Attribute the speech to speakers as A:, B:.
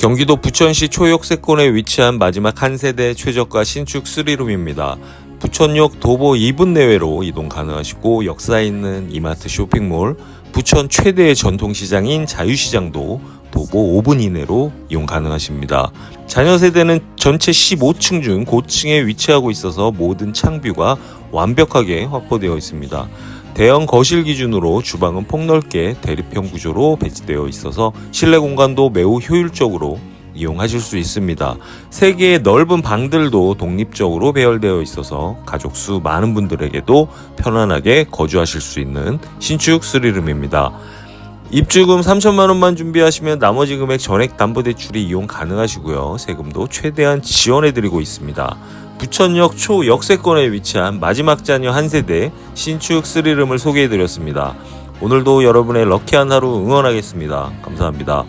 A: 경기도 부천시 초역세권에 위치한 마지막 한 세대 최저가 신축 3룸입니다. 부천역 도보 2분 내외로 이동 가능하시고 역사 있는 이마트 쇼핑몰, 부천 최대의 전통시장인 자유시장도 도보 5분 이내로 이용 가능하십니다. 자녀 세대는 전체 15층 중 고층에 위치하고 있어서 모든 창뷰가 완벽하게 확보되어 있습니다. 대형 거실 기준으로 주방은 폭넓게 대립형 구조로 배치되어 있어서 실내 공간도 매우 효율적으로 이용하실 수 있습니다. 세 개의 넓은 방들도 독립적으로 배열되어 있어서 가족 수 많은 분들에게도 편안하게 거주하실 수 있는 신축 스리룸입니다. 입주금 3천만 원만 준비하시면 나머지 금액 전액 담보대출이 이용 가능하시고요. 세금도 최대한 지원해드리고 있습니다. 부천역 초 역세권에 위치한 마지막 자녀 한 세대 신축 스리룸을 소개해드렸습니다. 오늘도 여러분의 럭키한 하루 응원하겠습니다. 감사합니다.